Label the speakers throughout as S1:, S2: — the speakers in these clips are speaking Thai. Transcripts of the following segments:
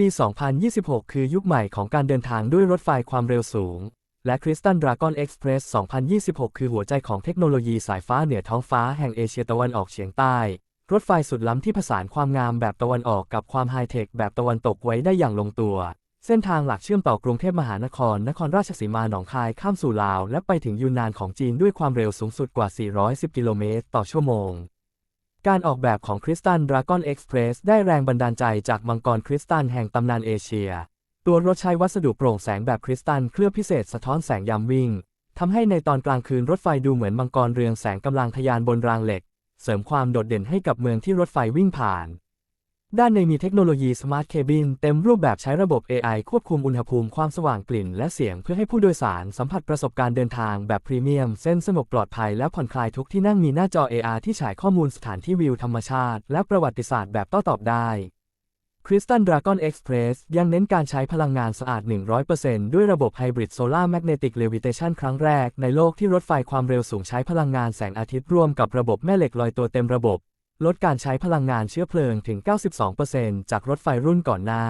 S1: ปี 2026 คือยุคใหม่ของการเดินทางด้วยรถไฟความเร็วสูง และคริสตันดราก้อนเอ็กซ์เพรส2026 คือหัวใจของเทคโนโลยีสายฟ้าเหนือท้องฟ้าแห่งเอเชียตะวันออกเฉียงใต้ รถไฟสุดล้ำที่ผสานความงามแบบตะวันออกกับความไฮเทคแบบตะวันตกไว้ได้อย่างลงตัว เส้นทางหลักเชื่อมต่อกรุงเทพมหานคร นครราชสีมา หนองคาย ข้ามสู่ลาว และไปถึงยูนนานของจีนด้วยความเร็วสูงสุดกว่า 410 กิโลเมตรต่อชั่วโมง การออกแบบของคริสตันดราก้อนเอ็กซ์เพรสได้แรงบันดาลใจจากมังกรคริสตันแห่งตำนานเอเชีย ตัวรถใช้วัสดุโปร่งแสงแบบคริสตัลเคลือบพิเศษสะท้อนแสงยามวิ่งทำให้ในตอนกลางคืนรถไฟดูเหมือนมังกรเรืองแสงกำลังทะยานบนรางเหล็ก เสริมความโดดเด่นให้กับเมืองที่รถไฟวิ่งผ่าน ด้านในมีเทคโนโลยีสมาร์ทเคบินเต็มรูปแบบใช้ระบบ AI ควบคุมอุณหภูมิความสว่างกลิ่น และเสียงเพื่อให้ผู้โดยสารสัมผัสประสบการณ์เดินทางแบบพรีเมียม เส้นสงบปลอดภัยและผ่อนคลายทุกที่นั่งมีหน้าจอ AR ที่ฉายข้อมูลสถานที่วิวธรรมชาติ และประวัติศาสตร์แบบโต้ตอบได้คริสตันดราก้อนเอ็กซ์เพรสยังเน้นการใช้พลังงานสะอาด 100%ด้วยระบบไฮบริดโซลาร์แมกเนติกเลวิเทชันครั้งแรกในโลกที่รถไฟความเร็วสูงใช้พลังงานแสงอาทิตย์ร่วมกับระบบแม่เหล็กลอยตัวเต็มระบบ ลดการใช้พลังงานเชื้อเพลิงถึง 92%จากรถไฟรุ่นก่อนหน้า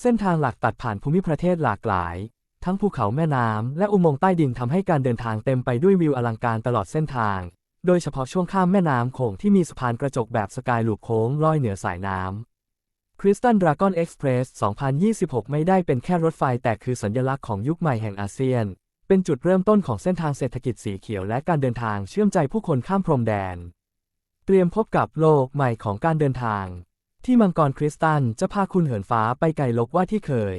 S1: เส้นทางหลักตัดผ่านภูมิประเทศหลากหลาย ทั้งภูเขาแม่น้ำและอุโมงค์ใต้ดินทำให้การเดินทางเต็มไปด้วยวิวอลังการตลอดเส้นทาง โดยเฉพาะช่วงข้ามแม่น้ำโขงที่มีสะพานกระจกแบบสกายลูปโค้งลอยเหนือสายน้ำคริสตันดราก้อนเอ็กซ์เพรส 2026 ไม่ได้เป็นแค่รถไฟแต่คือสัญลักษณ์ของยุคใหม่แห่งอาเซียน เป็นจุดเริ่มต้นของเส้นทางเศรษฐกิจสีเขียวและการเดินทางเชื่อมใจผู้คนข้ามพรมแดน เตรียมพบกับโลกใหม่ของการเดินทาง ที่มังกรคริสตันจะพาคุณเหินฟ้าไปไกลลกว่าที่เคย